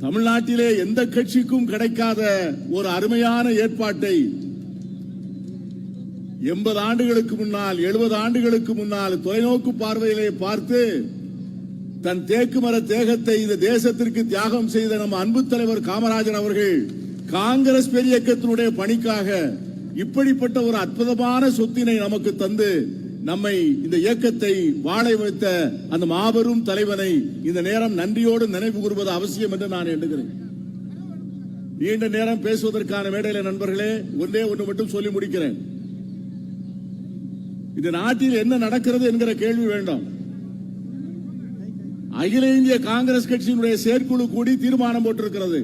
தமிழ்நாட்டிலே எந்த கட்சிக்கும் கிடைக்காத ஒரு அருமையான ஏற்பாட்டை எண்பது ஆண்டுகளுக்கு முன்னால் எழுபது ஆண்டுகளுக்கு முன்னால் தொலைநோக்கு பார்வையிலே பார்த்து தன் தேக்கு மர தேகத்தை இந்த தேசத்திற்கு தியாகம் செய்த நம்ம அன்பு தலைவர் காமராஜர் அவர்கள் காங்கிரஸ் பெரியக்கத்தினுடைய பணிக்காக இப்படிப்பட்ட ஒரு அற்புதமான சொத்தினை நமக்கு தந்து நம்மை இந்த இயக்கத்தை வாழை வைத்த அந்த மாபெரும் தலைவனை இந்த நேரம் நன்றியோடு நினைவு கூறுவது அவசியம் என்று நான் எண்ணுகிறேன். நீண்ட நேரம் பேசுவதற்கான மேடையில நண்பர்களே ஒன்றே ஒன்று மட்டும் சொல்லி முடிக்கிறேன். இந்த நாட்டில் என்ன நடக்கிறது என்கிற கேள்வி வேண்டாம். அகில இந்திய காங்கிரஸ் கட்சியினுடைய செயற்குழு கூடி தீர்மானம் போட்டிருக்கிறது.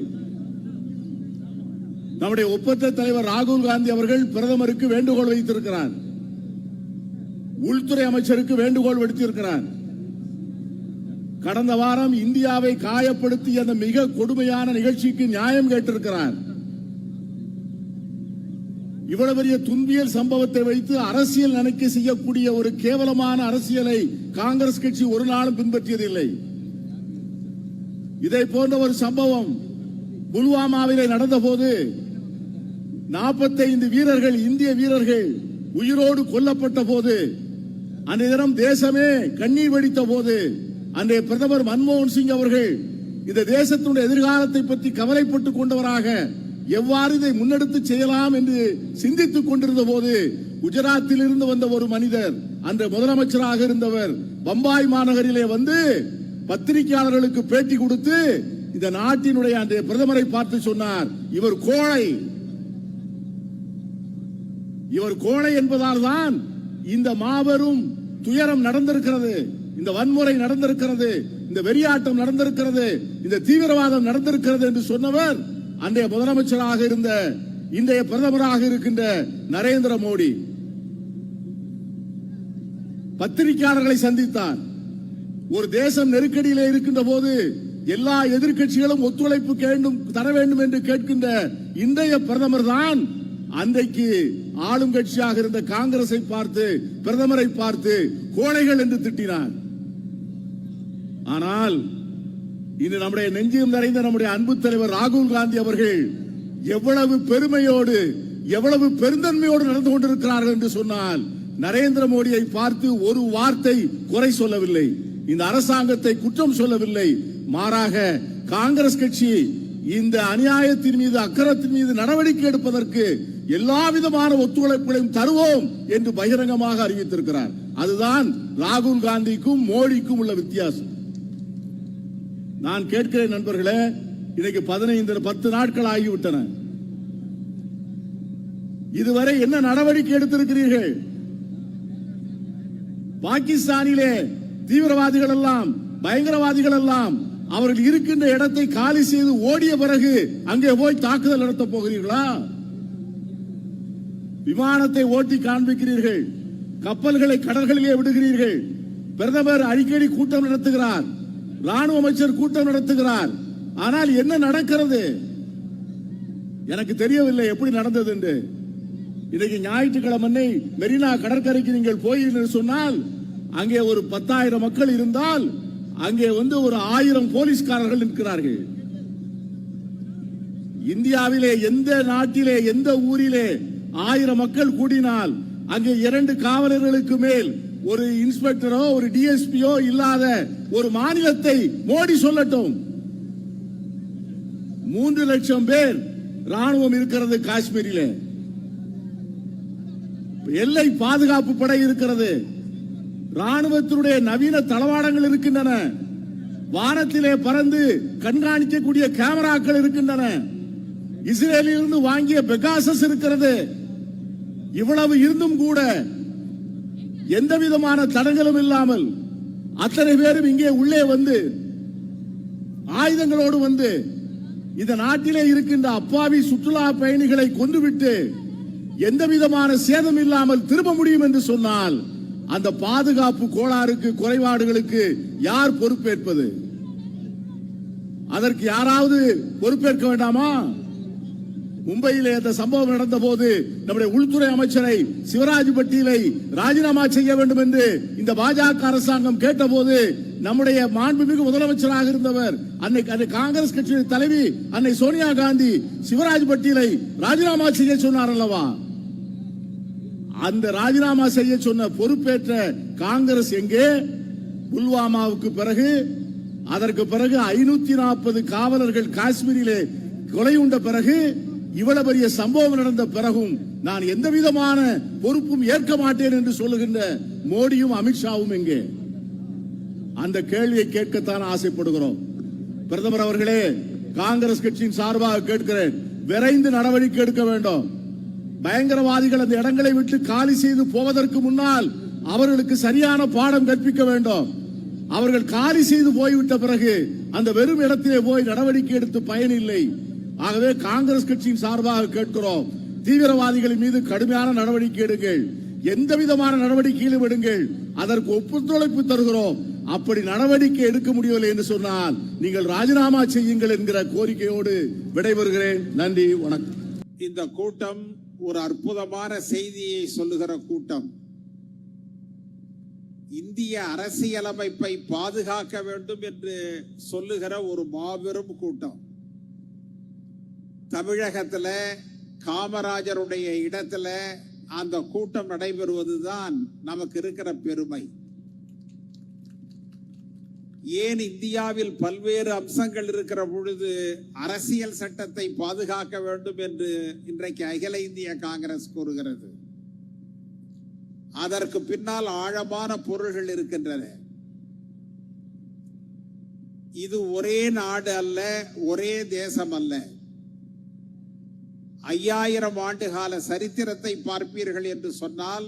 நம்முடைய ஒப்பந்த தலைவர் ராகுல் காந்தி அவர்கள் பிரதமருக்கு வேண்டுகோள் வைத்திருக்கிறார். உள்துறை அமைச்சருக்கு வேண்டுகோள் விடுத்திருக்கிறான் கடந்த வாரம் இந்தியாவை காயப்படுத்திய அந்த மிக கொடுமையான நிகழ்ச்சிக்கு நியாயம் கேட்டிருக்கிறார். இவ்வளவு பெரிய துன்பியல் சம்பவத்தை வைத்து அரசியல் நினைக்க செய்யக்கூடிய ஒரு கேவலமான அரசியலை காங்கிரஸ் கட்சி ஒரு நாளும் பின்பற்றியதில்லை. இதை போன்ற ஒரு சம்பவம் புல்வாமாவிலே நடந்தபோது நாற்பத்தைந்து வீரர்கள் இந்திய வீரர்கள் உயிரோடு கொல்லப்பட்ட போது அன்றைய தினம் தேசமே கண்ணீர் வெடித்த போது அன்றைய பிரதமர் மன்மோகன் சிங் அவர்கள் இந்த தேசத்தினுடைய எதிர்காலத்தை பற்றி கவலைப்பட்டுக் கொண்டவராக எவ்வாறு இதை முன்னெடுத்து செய்யலாம் என்று சிந்தித்துக் கொண்டிருந்த போது குஜராத்தில் இருந்து வந்த ஒரு மனிதர் அந்த முதலமைச்சராக இருந்தவர் பம்பாய் மாநகரிலே வந்து பத்திரிகையாளர்களுக்கு பேட்டி கொடுத்து இந்த நாட்டினுடைய அந்த பிரதமரை பார்த்து சொன்னார் இவர் கோழை. இவர் கோழை என்பதால் தான் இந்த மாபெரும் துயரம் நடந்திருக்கிறது இந்த வன்முறை நடந்திருக்கிறது இந்த வெறியாட்டம் நடந்திருக்கிறது இந்த தீவிரவாதம் நடந்திருக்கிறது என்று சொன்னவர் அன்றைய முதலமைச்சராக இருந்த இன்றைய பிரதமராக இருக்கின்ற நரேந்திர மோடி. பத்திரிகையாளர்களை சந்தித்தார். ஒரு தேசம் நெருக்கடியிலே இருக்கின்ற போது எல்லா எதிர்க்கட்சிகளும் ஒத்துழைப்பு வேண்டும் தர வேண்டும் என்று கேட்கின்ற இன்றைய பிரதமர் தான் அன்றைக்கு ஆளும் கட்சியாக இருந்த காங்கிரஸை பார்த்து பிரதமரை பார்த்து கோழைகள் என்று திட்டினார். ஆனால் இன்று நம்முடைய நெஞ்சியம் நிறைந்த நம்முடைய அன்பு தலைவர் ராகுல் காந்தி அவர்கள் எவ்வளவு பெருமையோடு எவ்வளவு பெருந்தன்மையோடு நடந்து கொண்டிருக்கிறார்கள் என்று சொன்னால் நரேந்திர மோடியை பார்த்து ஒரு வார்த்தை குறை சொல்லவில்லை. இந்த அரசாங்கத்தை குற்றம் சொல்லவில்லை. மாறாக காங்கிரஸ் கட்சி இந்த அநியாயத்தின் மீது அக்கறத்தின் மீது நடவடிக்கை எடுப்பதற்கு எல்லா விதமான ஒத்துழைப்புகளையும் தருவோம் என்று பகிரங்கமாக அறிவித்திருக்கிறார். அதுதான் ராகுல் காந்திக்கும் மோடிக்கும் உள்ள வித்தியாசம். நான் கேட்கிறேன் நண்பர்களே இன்னைக்கு பதினைந்து பத்து நாட்கள் ஆகிவிட்டன. இதுவரை என்ன நடவடிக்கை எடுத்திருக்கிறீர்கள்? பாகிஸ்தானிலே தீவிரவாதிகள் எல்லாம் பயங்கரவாதிகள் எல்லாம் அவர்கள் இருக்கின்ற இடத்தை காலி செய்து ஓடிய பிறகு அங்கே போய் தாக்குதல் நடத்த போகிறீர்களா? விமானத்தை ஓட்டி காண்பிக்கிறீர்கள். கப்பல்களை கடல்களிலே விடுகிறீர்கள். பிரதமர் அடிக்கடி கூட்டம் நடத்துகிறார். ராணுவ அமைச்சர் கூட்டம் நடத்துகிறார். ஆனால் என்ன நடக்கிறது? எனக்கு தெரியவில்லை எப்படி நடந்தது என்று. இன்னைக்கு ஞாயிற்றுக்கிழமை மெரினா கடற்கரைக்கு நீங்கள் போயிருந்தீர்கள் சொன்னால் அங்கே ஒரு பத்தாயிரம் மக்கள் இருந்தால் அங்கே வந்து ஒரு ஆயிரம் போலீஸ்காரர்கள் நிற்கிறார்கள். இந்தியாவிலே எந்த நாட்டிலே எந்த ஊரிலே ஆயிரம் மக்கள் கூடினால் அங்கே இரண்டு காவலர்களுக்கு மேல் ஒரு இன்ஸ்பெக்டரோ ஒரு டிஎஸ்பியோ இல்லாத ஒரு மாநிலத்தை மோடி சொல்லட்டும். மூன்று லட்சம் பேர் ராணுவம் இருக்கிறது காஷ்மீரில். எல்லை பாதுகாப்பு படை இருக்கிறது. ராணுவத்தினுடைய நவீன தளவாடங்கள் இருக்கின்றன. வானத்திலே பறந்து கண்காணிக்கக்கூடிய கேமராக்கள் இருக்கின்றன. இஸ்ரேலில் இருந்து வாங்கிய பெகாசஸ் இருக்கிறது. இவ்வளவு இருந்தும் கூட எந்த விதமான தடங்களும் இல்லாமல் அத்தனை பேரும் இங்கே உள்ளே வந்து ஆயுதங்களோடு வந்து இந்த நாட்டிலே இருக்கின்ற அப்பாவி சுற்றுலா பயணிகளை கொண்டுவிட்டு எந்த விதமான சேதம் இல்லாமல் திரும்ப முடியும் என்று சொன்னால் அந்த பாதுகாப்பு கோளாறுக்கு குறைபாடுகளுக்கு யார் பொறுப்பேற்பது? அதற்கு யாராவது பொறுப்பேற்க வேண்டாமா? மும்பையிலே அந்த சம்பவம் நடந்த போது நம்முடைய உள்துறை அமைச்சரை சிவராஜ் பட்டீலை ராஜினாமா செய்ய வேண்டும் என்று இந்த பாஜக அரசாங்கம் கேட்டபோது நம்முடைய மாண்புமிகு முதலமைச்சராக இருந்தவர் அன்னைக்கு அன்னை காங்கிரஸ் கட்சியின் தலைவி அன்னை சோனியா காந்தி சிவராஜ் பட்டீலை ராஜினாமா செய்ய சொன்னார் அல்லவா? அந்த ராஜினாமா செய்ய சொன்ன பொறுப்பேற்ற காங்கிரஸ் எங்கே? புல்வாமாவுக்கு பிறகு அதற்கு பிறகு ஐநூத்தி நாற்பது காவலர்கள் காஷ்மீரிலே கொலை உண்ட பிறகு இவ்வளவு பெரிய சம்பவம் நடந்த பிறகும் நான் எந்த விதமான பொறுப்பும் ஏற்க மாட்டேன் என்று சொல்லுகின்ற மோடியும் அமித்ஷாவும் எங்கே? அந்த கேள்வியை கேட்கத்தான் ஆசைப்படுகிறோம். பிரதமர் அவர்களே காங்கிரஸ் கட்சியின் சார்பாக கேட்கிறேன். விரைந்து நடவடிக்கை எடுக்க வேண்டும். பயங்கரவாதிகள் அந்த இடங்களை விட்டு காலி செய்து போவதற்கு முன்னால் அவர்களுக்கு சரியான பாடம் கற்பிக்க வேண்டும். அவர்கள் காலி செய்து போய்விட்ட பிறகு அந்த வெறும் இடத்திலே போய் நடவடிக்கை எடுத்து பயனில்லை. ஆகவே காங்கிரஸ் கட்சியின் சார்பாக கேட்கிறோம் தீவிரவாதிகளின் மீது கடுமையான நடவடிக்கை எடுங்கள் எந்த விதமான நடவடிக்கையிலும் எடுங்கள் அதற்கு ஒப்புத்துழைப்பு தருகிறோம். அப்படி நடவடிக்கை எடுக்க முடியவில்லை என்று சொன்னால் நீங்கள் ராஜினாமா செய்யுங்கள் என்கிற கோரிக்கையோடு விடைபெறுகிறேன். நன்றி வணக்கம். இந்த கூட்டம் ஒரு அற்புதமான செய்தியை சொல்லுகிற கூட்டம். இந்திய அரசியலமைப்பை பாதுகாக்க வேண்டும் என்று சொல்லுகிற ஒரு மாபெரும் கூட்டம். தமிழகத்தில் காமராஜருடைய இடத்துல அந்த கூட்டம் நடைபெறுவதுதான் நமக்கு இருக்கிற பெருமை. ஏன் இந்தியாவில் பல்வேறு அம்சங்கள் இருக்கிற பொழுது அரசியல் சட்டத்தை பாதுகாக்க வேண்டும் என்று இன்றைக்கு அகில இந்திய காங்கிரஸ் கூறுகிறது. அதற்கு பின்னால் ஆழமான பொருள்கள் இருக்கின்றன. இது ஒரே நாடு அல்ல ஒரே தேசம் அல்ல. ஐயாயிரம் ஆண்டு கால சரித்திரத்தை பார்ப்பீர்கள் என்று சொன்னால்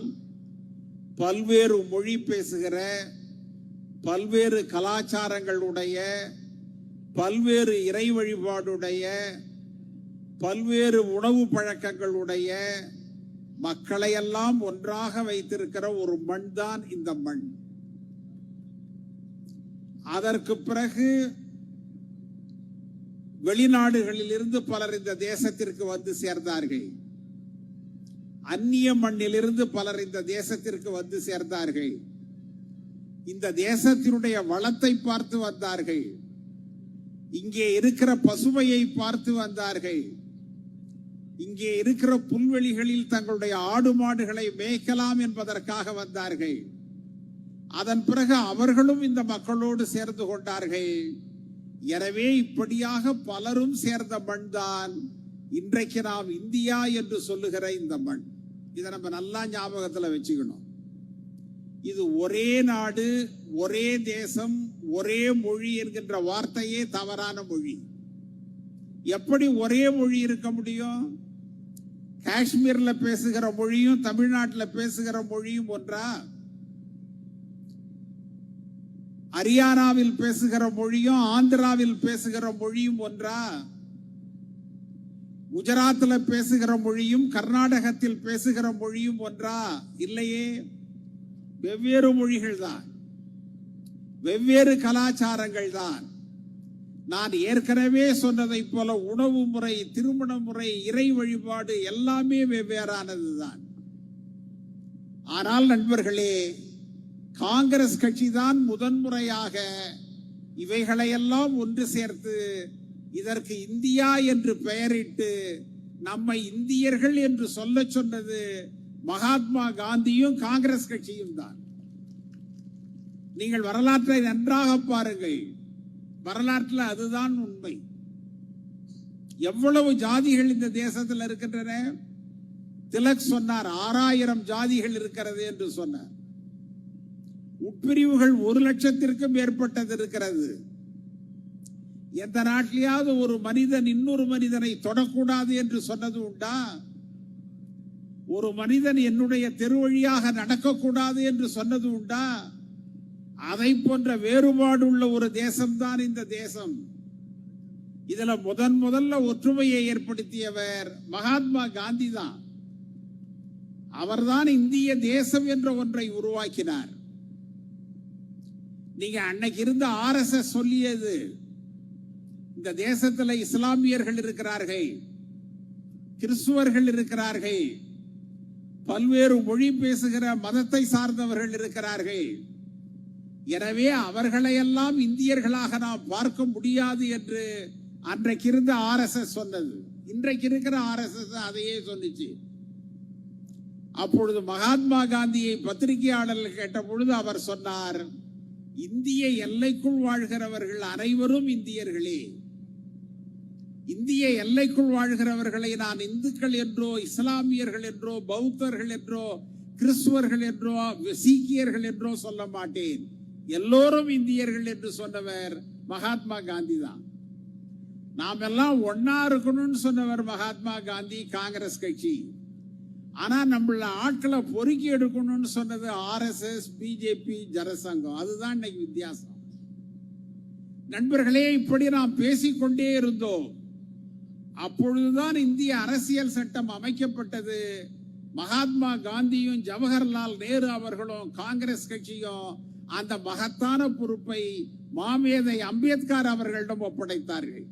பல்வேறு மொழி பேசுகிற பல்வேறு கலாச்சாரங்களுடைய பல்வேறு இறை வழிபாடுடைய பல்வேறு உணவு பழக்கங்களுடைய மக்களையெல்லாம் ஒன்றாக வைத்திருக்கிற ஒரு மண் தான் இந்த மண். அதற்கு பிறகு வெளிநாடுகளில் இருந்து பலர் இந்த தேசத்திற்கு வந்து சேர்ந்தார்கள். அந்நிய மண்ணிலிருந்து பலர் இந்த தேசத்திற்கு வந்து சேர்ந்தார்கள். இந்த தேசத்தினுடைய வளத்தை பார்த்து வந்தார்கள். இங்கே இருக்கிற பசுமையை பார்த்து வந்தார்கள். இங்கே இருக்கிற புல்வெளிகளில் தங்களுடைய ஆடு மாடுகளை மேய்க்கலாம் என்பதற்காக வந்தார்கள். அதன் பிறகு அவர்களும் இந்த மக்களோடு சேர்ந்து கொண்டார்கள். எனவே இப்படியாக பலரும் சேர்ந்த மண் தான் இன்றைக்கு நாம் இந்தியா என்று சொல்லுகிற இந்த மண். இதை நம்ம நல்லா ஞாபகத்தில் வச்சுக்கணும். இது ஒரே நாடு ஒரே தேசம் ஒரே மொழி என்கின்ற வார்த்தையே தவறான மொழி. எப்படி ஒரே மொழி இருக்க முடியும்? காஷ்மீர்ல பேசுகிற மொழியும் தமிழ்நாட்டில் பேசுகிற மொழியும் ஒன்றா? ஹரியானாவில் பேசுகிற மொழியும் ஆந்திராவில் பேசுகிற மொழியும் ஒன்றா? குஜராத்தில் பேசுகிற மொழியும் கர்நாடகத்தில் பேசுகிற மொழியும் ஒன்றா? இல்லையே. வெவ்வேறு மொழிகள் தான். வெவ்வேறு கலாச்சாரங்கள் தான். நான் ஏற்கனவே சொன்னதைப் போல உணவு முறை திருமண முறை இறை வழிபாடு எல்லாமே வெவ்வேறானது தான். ஆனால் நண்பர்களே காங்கிரஸ் கட்சி தான் முதன்முறையாக இவைகளையெல்லாம் ஒன்று சேர்த்து இதற்கு இந்தியா என்று பெயரிட்டு நம்மை இந்தியர்கள் என்று சொல்ல சொன்னது மகாத்மா காந்தியும் காங்கிரஸ் கட்சியும் தான். நீங்கள் வரலாற்றை நன்றாக பாருங்கள். வரலாற்றில் அதுதான் உண்மை. எவ்வளவு ஜாதிகள் இந்த தேசத்தில் இருக்கின்றன? திலக் சொன்னார் ஆறாயிரம் ஜாதிகள் இருக்கிறது என்று சொன்னார். உட்பிரிவுகள் ஒரு லட்சத்திற்கும் மேற்பட்டது இருக்கிறது. எந்த நாட்டிலேயாவது ஒரு மனிதன் இன்னொரு மனிதனை தொடக்கூடாது என்று சொன்னது உண்டா? ஒரு மனிதன் என்னுடைய தெரு வழியாக நடக்கக்கூடாது என்று சொன்னது உண்டா? அதை போன்ற வேறுபாடு உள்ள ஒரு தேசம்தான் இந்த தேசம். இதுல முதன் முதல்ல ஒற்றுமையை ஏற்படுத்தியவர் மகாத்மா காந்தி தான் அவர்தான் இந்திய தேசம் என்ற ஒன்றை உருவாக்கினார். நீங்க அன்னைக்கு இருந்த ஆர்எஸ்எஸ் சொல்லியது. இந்த தேசத்துல இஸ்லாமியர்கள் இருக்கிறார்கள். கிறிஸ்துவர்கள் இருக்கிறார்கள். பல்வேறு மொழி பேசுகிற மதத்தை சார்ந்தவர்கள் இருக்கிறார்கள். எனவே அவர்களையெல்லாம் இந்தியர்களாக நாம் பார்க்க முடியாது என்று அன்றைக்கு இருந்த ஆர்எஸ்எஸ் சொன்னது. இன்றைக்கு இருக்கிற ஆர்எஸ்எஸ் அதையே சொன்னிச்சு. அப்பொழுது மகாத்மா காந்தியை பத்திரிகையாளர்கள் கேட்ட பொழுது அவர் சொன்னார் இந்திய எல்லைக்குள் வாழ்கிறவர்கள் அனைவரும் இந்தியர்களே. இந்திய எல்லைக்குள் வாழ்கிறவர்களை நான் இந்துக்கள் என்றோ இஸ்லாமியர்கள் என்றோ பௌத்தர்கள் என்றோ கிறிஸ்துவர்கள் என்றோ சீக்கியர்கள் என்றோ சொல்ல மாட்டேன். எல்லோரும் இந்தியர்கள் என்று சொன்னவர் மகாத்மா காந்தி தான். நாம் எல்லாம் ஒன்னா இருக்கணும்னு சொன்னவர் மகாத்மா காந்தி காங்கிரஸ் கட்சி. ஆனால் நம்மள ஆட்களை பொறுக்கி எடுக்கணும்னு சொன்னது ஆர்எஸ்எஸ் பிஜேபி ஜனசங்கம். அதுதான் இன்னைக்கு வித்தியாசம். நண்பர்களே இப்படி நாம் பேசிக்கொண்டே இருந்தோம். அப்பொழுதுதான் இந்திய அரசியல் சட்டம் அமைக்கப்பட்டது. மகாத்மா காந்தியும் ஜவஹர்லால் நேரு அவர்களும் காங்கிரஸ் கட்சியும் அந்த மகத்தான பொறுப்பை மாமேதை அம்பேத்கர் அவர்களிடம் ஒப்படைத்தார்கள்.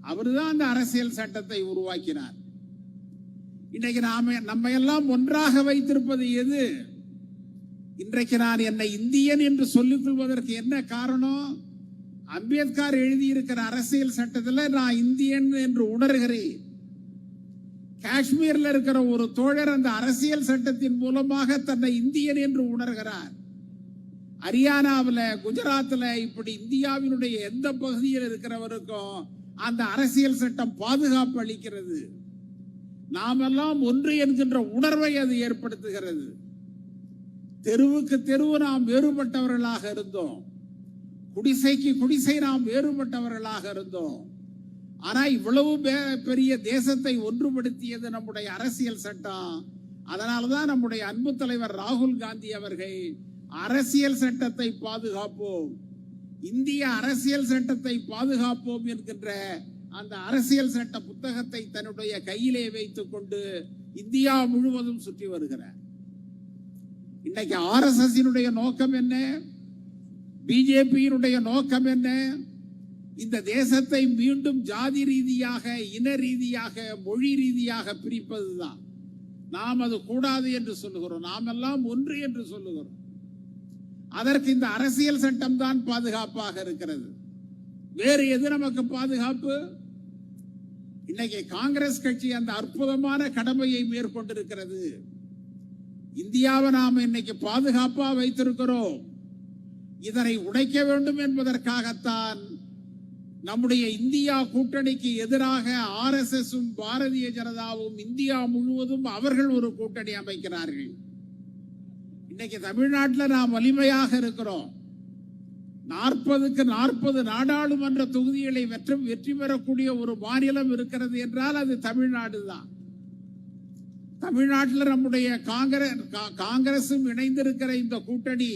அவர்தான் அந்த அரசியல் சட்டத்தை உருவாக்கினார். இன்றைக்கு நாம நம்ம எல்லாம் ஒன்றாக வைத்திருப்பது எது? இன்றைக்கு நான் என்னை இந்தியன் என்று சொல்லிக் கொள்வதற்கு என்ன காரணம்? அம்பேத்கர் எழுதியிருக்கிற அரசியல் சட்டத்தில் நான் இந்தியன் என்று உணர்கிறேன். காஷ்மீரில் இருக்கிற ஒரு தோழர் அந்த அரசியல் சட்டத்தின் மூலமாக தன்னை இந்தியன் என்று உணர்கிறார். ஹரியானாவில் குஜராத்தில் இப்படி இந்தியாவினுடைய எந்த பகுதியில் இருக்கிறவருக்கும் அந்த அரசியல் சட்டம் பாதுகாப்பு அளிக்கிறது. நாமெல்லாம் ஒன்று என்கின்ற உணர்வை அது ஏற்படுத்துகிறது. தெருவுக்கு தெருவு நாம் வேறுபட்டவர்களாக இருந்தோம். குடிசைக்கு குடிசை நாம் வேறுபட்டவர்களாக இருந்தோம். ஆனா இவ்வளவு பெரிய தேசத்தை ஒன்றுபடுத்தியது நம்முடைய அரசியல் சட்டம். அதனாலதான் நம்முடைய அன்பு தலைவர் ராகுல் காந்தி அவர்கள் அரசியல் சட்டத்தை பாதுகாப்போம். இந்திய அரசியல் சட்டத்தை பாதுகாப்போம் என்கின்ற அந்த அரசியல் சட்ட புத்தகத்தை தன்னுடைய கையிலே வைத்துக் கொண்டு இந்தியா முழுவதும் சுற்றி வருகிறார். இன்னைக்கு ஆர்எஸ்எஸ் நோக்கம் என்ன? பிஜேபியினுடைய நோக்கம் என்ன? இந்த தேசத்தை மீண்டும் ஜாதி ரீதியாக இன ரீதியாக மொழி ரீதியாக பிரிப்பதுதான். நாம் அது கூடாது என்று சொல்லுகிறோம். நாம் எல்லாம் ஒன்று என்று சொல்லுகிறோம். அதற்கு இந்த அரசியல் சட்டம் தான் பாதுகாப்பாக இருக்கிறது. வேறு எது நமக்கு பாதுகாப்பு? இன்னைக்கு காங்கிரஸ் கட்சி அந்த அற்புதமான கடமையை மேற்கொண்டிருக்கிறது. இந்தியாவை நாம் இன்னைக்கு பாதுகாப்பா வைத்திருக்கிறோம். இதனை உடைக்க வேண்டும் என்பதற்காகத்தான் நம்முடைய இந்தியா கூட்டணிக்கு எதிராக ஆர்எஸ்எஸும் பாரதிய ஜனதாவும் இந்தியா முழுவதும் அவர்கள் ஒரு கூட்டணி அமைக்கிறார்கள். இன்னைக்கு தமிழ்நாட்டில் நாம் வலிமையாக இருக்கிறோம். நாற்பதுக்கு நாற்பது நாடாளுமன்ற தொகுதிகளை வெற்றி வெற்றி பெறக்கூடிய ஒரு மாநிலம் இருக்கிறது என்றால் அது தமிழ்நாடு தான். தமிழ்நாட்டில் நம்முடைய காங்கிரஸ் கா- காங்கிரசும் இணைந்திருக்கிற இந்த கூட்டணி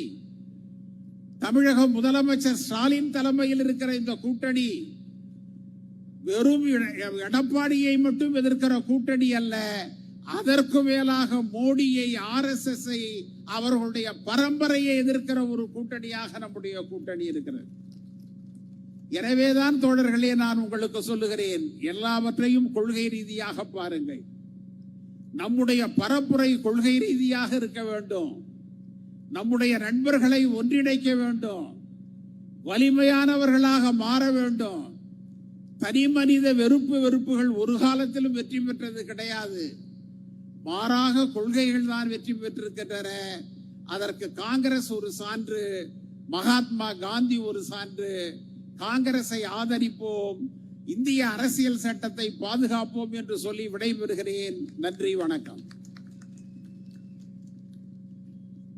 தமிழக முதலமைச்சர் ஸ்டாலின் தலைமையில் இருக்கிற இந்த கூட்டணி வெறும் எடப்பாடியை மட்டும் எதிர்க்கிற கூட்டணி அல்ல. அதற்கு மேலாக மோடியை ஆர்எஸ்எஸ் அவர்களுடைய பரம்பரையை எதிர்க்கிற ஒரு கூட்டணியாக நம்முடைய கூட்டணி இருக்கிறது. எனவேதான் தோழர்களே நான் உங்களுக்கு சொல்லுகிறேன் எல்லாவற்றையும் கொள்கை ரீதியாக பாருங்கள். நம்முடைய பரப்புரை கொள்கை ரீதியாக இருக்க வேண்டும். நம்முடைய நண்பர்களை ஒன்றிணைக்க வேண்டும். வலிமையானவர்களாக மாற வேண்டும். தனி மனித வெறுப்பு வெறுப்புகள் ஒரு காலத்திலும் வெற்றி பெற்றது கிடையாது. மாறாக கொள்கைகள் தான் வெற்றி பெற்றிருக்கின்றன. அதற்கு காங்கிரஸ் ஒரு சான்று மகாத்மா காந்தி ஒரு சான்று. காங்கிரஸை ஆதரிப்போம் இந்திய அரசியல் சட்டத்தை பாதுகாப்போம் என்று சொல்லி விடைபெறுகிறேன். நன்றி வணக்கம்.